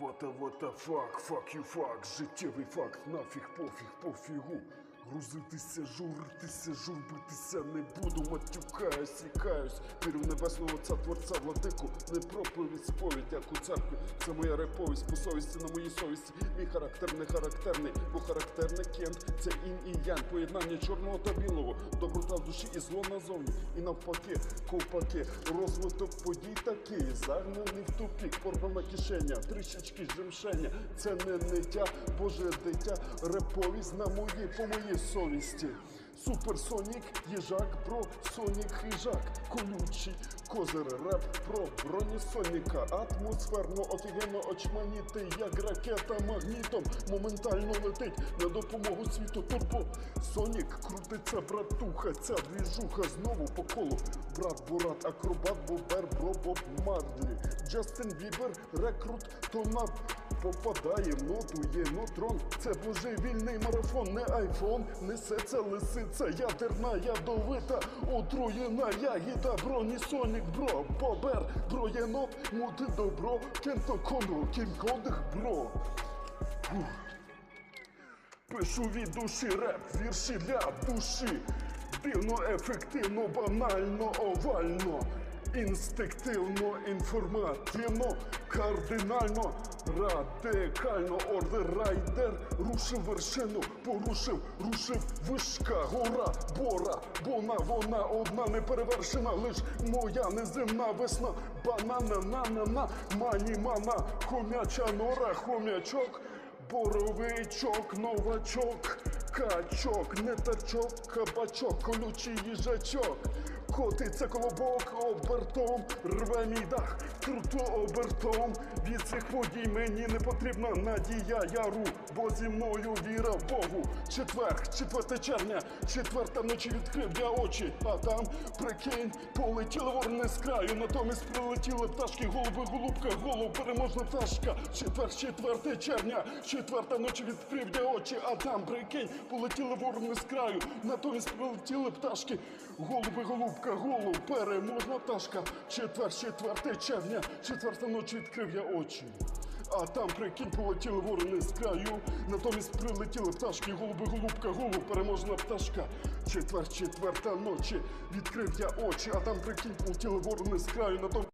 What the, what the fuck, fuck you fuck, життєвий факт, нафіг пофіг, пофігу. Грузитися, журитися, журбитися не буду, матюкаюсь і каюсь. Вірю в небесного отця творця владику, не проповідь сповідь, як у церкві. Це моя реповість по совісті на моїй совісті. Мій характер не характерний, бо характерний кент це інь і ян, поєднання чорного та білого, доброта в душі і зло назовні. І навпаки, ковпаки, розвиток подій такий, загнаний в тупік, порвана кишеня, трішечки жемшення. Це не ниття, Боже дитя, реповість на моїй, по моїй совісті. Суперсонік, їжак, бро, сонік, хижак, колючий, козир, реп про броні Соніка, атмосферно, офігенно очманіти, як ракета магнітом, моментально летить на допомогу світу турбо. Сонік крутиться, братуха, ця двіжуха знову по колу. Брат, бурат, акробат, бобер, бро, боб, марлі. Джастин Бібер, рекрут, тонап. Попадає в ноту, є нотрон. Це божевільний марафон, не айфон. Несе це лисиця, ядерна, ядовита, отруєна ягіда, броні Сонік, бро, бобер, бро єнот, мути добро, кенто коно, кінкодих, бро. Пишу від душі реп, вірші для душі. Дивно, ефективно, банально, овально, інстинктивно, інформативно, кардинально, радикально, ордер райдер рушив вершину, порушив, рушив вишка, гора, бора, бона, вона одна неперевершена, лиш моя неземна весна, банана, на, на, на, мані, хомяча нора, хомячок. Боровичок, новачок, качок, не тачок, кабачок, колючий їжачок. Котиться колобок обертом, рве мій дах, круто обертом. Від цих подій мені не потрібна надія. Яру, бо зі мною віра в Богу. Четверг, 4 червня, четверта ночі відкрив я очі, а там, прикинь, полетіли ворони з краю, натомість прилетіли пташки, голуби, голубка, голуб, переможна пташка. Четвер, 4 червня, четверта ночі відкрив я очі, а там, прикинь, полетіли ворони з краю, натомість прилетіли пташки, голуби, голубка, голуб, переможна пташка. Четвер, 4 червня, четверта ночі відкрив я очі. А там, прикинь, полетіли ворони з краю, натомість прилетіли пташки, голуби, голубка, голуб, переможна пташка. Четвер, четверта ночі, відкрив я очі, а там, прикинь, полетіли ворони з краю, натомість